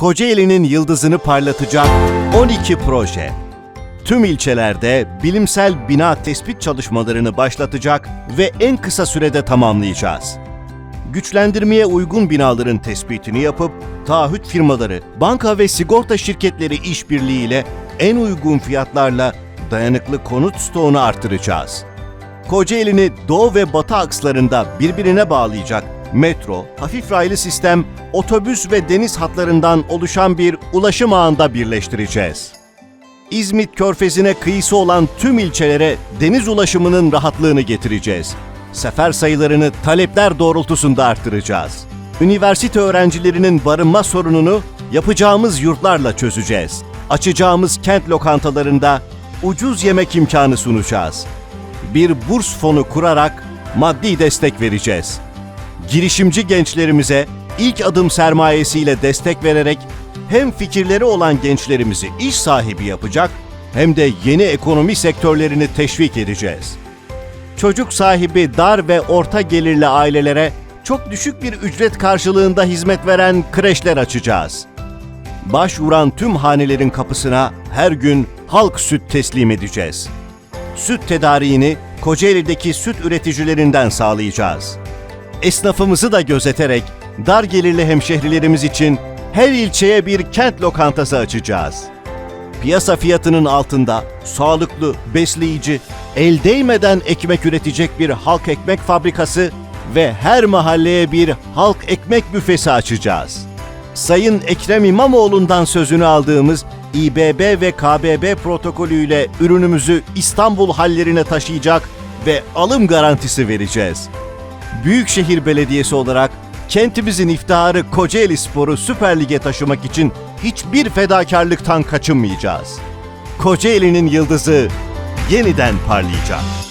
Kocaeli'nin yıldızını parlatacak 12 proje. Tüm ilçelerde bilimsel bina tespit çalışmalarını başlatacak ve en kısa sürede tamamlayacağız. Güçlendirmeye uygun binaların tespitini yapıp taahhüt firmaları, banka ve sigorta şirketleri işbirliğiyle en uygun fiyatlarla dayanıklı konut stoğunu artıracağız. Kocaeli'ni doğu ve batı akslarında birbirine bağlayacak metro, hafif raylı sistem, otobüs ve deniz hatlarından oluşan bir ulaşım ağında birleştireceğiz. İzmit Körfezi'ne kıyısı olan tüm ilçelere deniz ulaşımının rahatlığını getireceğiz. Sefer sayılarını talepler doğrultusunda arttıracağız. Üniversite öğrencilerinin barınma sorununu yapacağımız yurtlarla çözeceğiz. Açacağımız kent lokantalarında ucuz yemek imkanı sunacağız. Bir burs fonu kurarak maddi destek vereceğiz. Girişimci gençlerimize ilk adım sermayesiyle destek vererek hem fikirleri olan gençlerimizi iş sahibi yapacak hem de yeni ekonomi sektörlerini teşvik edeceğiz. Çocuk sahibi dar ve orta gelirli ailelere çok düşük bir ücret karşılığında hizmet veren kreşler açacağız. Başvuran tüm hanelerin kapısına her gün halk süt teslim edeceğiz. Süt tedariğini Kocaeli'deki süt üreticilerinden sağlayacağız esnafımızı da gözeterek dar gelirli hemşehrilerimiz için her ilçeye bir kent lokantası açacağız. Piyasa fiyatının altında sağlıklı, besleyici, el değmeden ekmek üretecek bir halk ekmek fabrikası ve her mahalleye bir halk ekmek büfesi açacağız. Sayın Ekrem İmamoğlu'ndan sözünü aldığımız İBB ve KBB protokolüyle ürünümüzü İstanbul hallerine taşıyacak ve alım garantisi vereceğiz. Büyükşehir Belediyesi olarak kentimizin iftiharı Kocaeli Spor'u Süper Lig'e taşımak için hiçbir fedakarlıktan kaçınmayacağız. Kocaeli'nin yıldızı yeniden parlayacak.